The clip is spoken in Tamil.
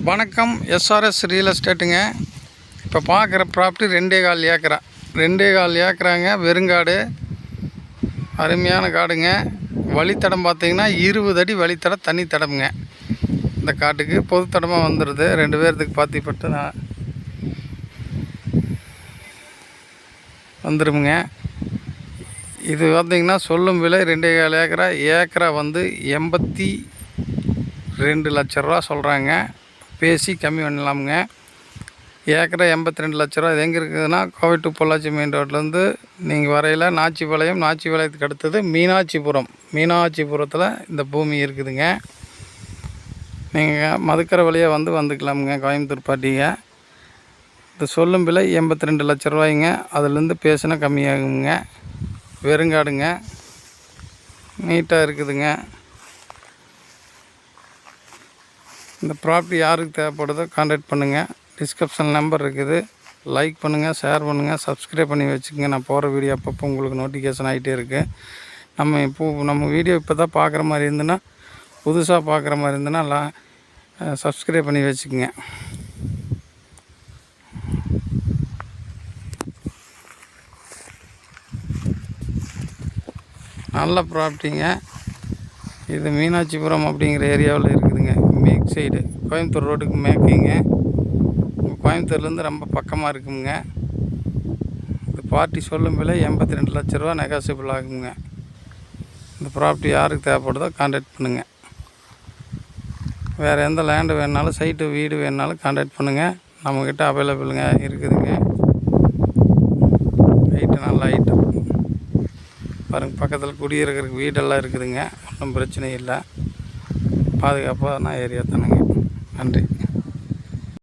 வணக்கம். எஸ்ஆர்எஸ் ரியல் எஸ்டேட்டுங்க இப்போ பார்க்குற ப்ராப்பர்ட்டி ரெண்டே கால் ஏக்கரா. ரெண்டே கால் ஏக்கராங்க வெறுங்காடு அருமையான காடுங்க. வழித்தடம் பார்த்தீங்கன்னா இருபது அடி வழித்தடம் தனி தடம்ங்க. இந்த காட்டுக்கு பொது தடமாக வந்துடுது ரெண்டு பேர்த்துக்கு பாத்திப்பட்டு நான் வந்துடுமுங்க இது பார்த்திங்கன்னா சொல்லும் விலை ரெண்டே கால் ஏக்கரா. ஏக்கரா வந்து எண்பத்தி ரெண்டு லட்ச ரூபா சொல்கிறாங்க பேசி கம்மி பண்ணலாமுங்க. ஏக்கரை எண்பத்தி ரெண்டு லட்ச ரூபா. இது எங்கே இருக்குதுன்னா கோவை டு பொள்ளாச்சி மெயின் ரோட்லேருந்து நீங்கள் வரையில் நாச்சிபாளையம் நாச்சிபாளையத்துக்கு அடுத்தது மீனாட்சிபுரம். மீனாட்சிபுரத்தில் இந்த பூமி இருக்குதுங்க. நீங்கள் மதுக்கரை வழியாக வந்து வந்துக்கலாமுங்க கோயம்புத்தூர் பாட்டிங்க. இந்த சொல்லும் விலை எண்பத்தி ரெண்டு லட்ச ரூபாய்ங்க. அதுலேருந்து பேசினா கம்மியாகுங்க. வெறுங்காடுங்க. நீட்டாக இருக்குதுங்க. இந்த ப்ராப்பர்ட்டி யாருக்கு தேவைப்படுதோ காண்டாக்ட் பண்ணுங்கள் டிஸ்கிரிப்ஷன் நம்பர் இருக்குது. லைக் பண்ணுங்கள் ஷேர் பண்ணுங்கள் சப்ஸ்கிரைப் பண்ணி வச்சுக்கோங்க. நான் போகிற வீடியோ அப்பப்போ உங்களுக்கு நோட்டிஃபிகேஷன் ஆகிட்டே இருக்குது நம்ம இப்போ நம்ம வீடியோ இப்போ தான் பார்க்குற மாதிரி இருந்துன்னா புதுசாக பார்க்குற மாதிரி இருந்துன்னா சப்ஸ்கிரைப் பண்ணி வச்சுக்கோங்க. நல்ல ப்ராப்பர்ட்டிங்க இது மீனாட்சிபுரம் அப்படிங்கிற ஏரியாவில் இருக்குதுங்க. Make side. கோயம்புத்தூர் ரோடுக்கு மேக்கிங்க. கோயம்புத்தூர்லேருந்து ரொம்ப பக்கமாக இருக்குங்க. இந்த பார்ட்டி சொல்லும் விலை எண்பத்தி ரெண்டு லட்ச ரூபா நெகாசிபிள் ஆகுங்க. இந்த ப்ராப்பர்ட்டி யாருக்கு தேவைப்படுதோ கான்டாக்ட் பண்ணுங்கள் வேறு எந்த லேண்டு வேணுனாலும் சைட்டு வீடு வேணுனாலும் கான்டாக்ட் பண்ணுங்கள் நம்மக்கிட்ட அவைலபிளுங்க இருக்குதுங்க. ஹைட்டு நல்ல ஹைட்டு பாருங்கள் பக்கத்தில் குடியிருக்கிறதுக்கு வீடெல்லாம் இருக்குதுங்க. ஒன்றும் பிரச்சனை இல்லை. பாதுகாப்பான ஏரியா தானுங்க. நன்றி.